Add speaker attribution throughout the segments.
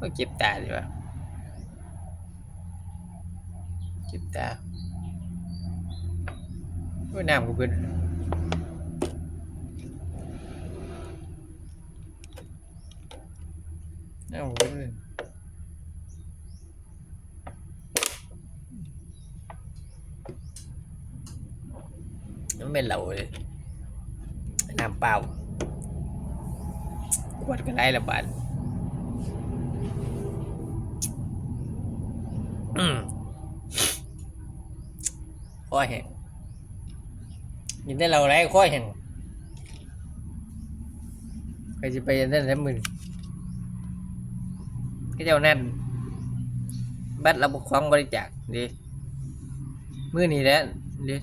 Speaker 1: ก็เก็บตาดีกว่าเก็บตาโอ้ยน้ำกูเบิด ข้อแห้งยินได้เราไรข้อแห้งใครจะไปยันได้แล้วมึงก็เจ้านั่นบัตรเราบกครองบริจาคดิมือนี่แล้วดิ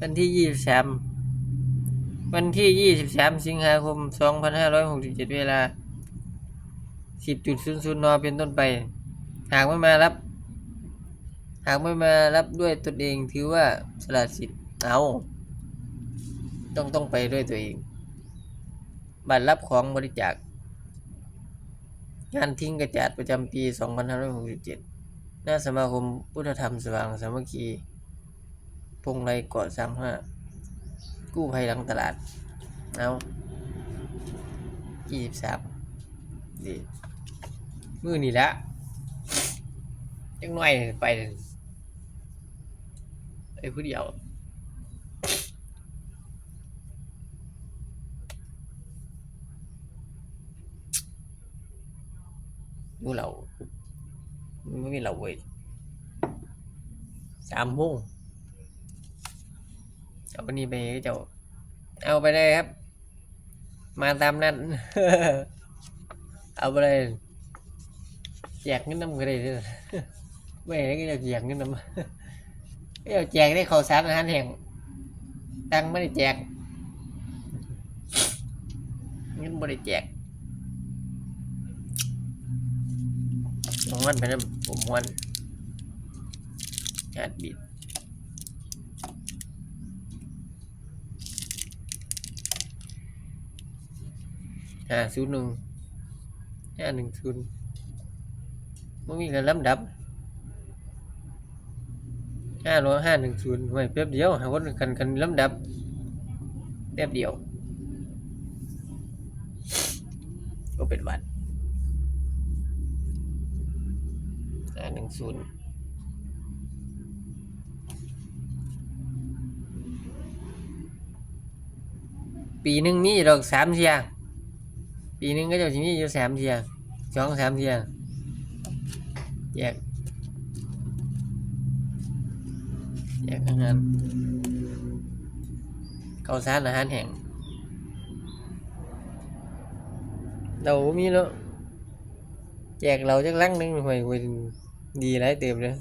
Speaker 1: วันที่ยี่สิบสามวันที่ยี่สิบสามสิงหาคมสองพันห้าร้อยหกสิบเจ็ดเวลาสิบจุดศูนย์ศูนย์นเป็นต้นไป หากไม่มารับ หากไม่มารับด้วยตนเองถือว่าสละสิทธิ์เอาต้องต้องไปด้วยตัวเอง บัตรรับของบริจาคงานทิ้งกระจาดประจำปี 2567 หน้าสมาคมพุทธธรรมสว่างสามัคคี พงไรเกาะสามห้า กู้ภัยหลังตลาด เอา23ดี มือนี่ละ จังน่อยไปไอ้ผู้เดียวดูเราไม่มีเราเว้ยสามโมงเอาไปนี่ไปเจ้าเอาไปเลยครับ มาตามนั้น เอาไปเลยแจกเงินน้ำก็ได้ด้วย ไม่ได้ก็จะแจกเงินน้ำไม่เอาแจกได้ข้าวสารอาหารแห้งตังไม่ได้แจกเงินไม่ได้แจกม้วนไปนะผมม้วนงานบิดห้าศูนย์หนึ่งห้าหนึ่งศูนย์มันมีการลำดับ ห้าร้อยห้าหนึ่งศูนย์ไว้แป๊บเดียวหาว่ากันกันลำดับแป๊บเดียว ก็เป็นวันห้าหนึ่งศูนย์ปีหนึ่งมีดอกสามเทียปีหนึ่งก็จะมีอยู่สามเทียสองสามเทียแยก แจกอาหารข้าวสารอาหารแห้งเรามีแล้วแจกเราจักลังนึงห่วยห่วยดีหลายเติมเลย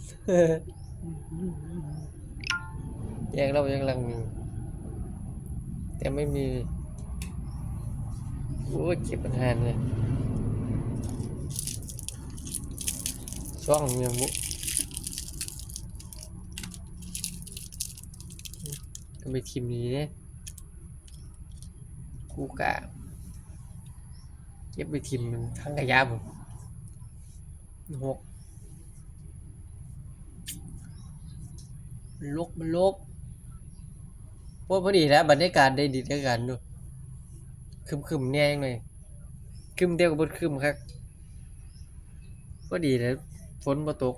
Speaker 1: แจกเราจักลังนึงแต่ไม่มีโอ้เก็บอาหารเลยช่องเมียมุ ก็ ไปทีมนี้เนี่ยกูกะเก็บไปทีมทั้งกระยาผมหกลกมันลกพวกพอดีแล้วบรรยากาศได้ดีด้วยกันดูคึมคึมแน่ยังเลยคึมเดียวกับบนคึมครับพอดีแล้วฝนมาตก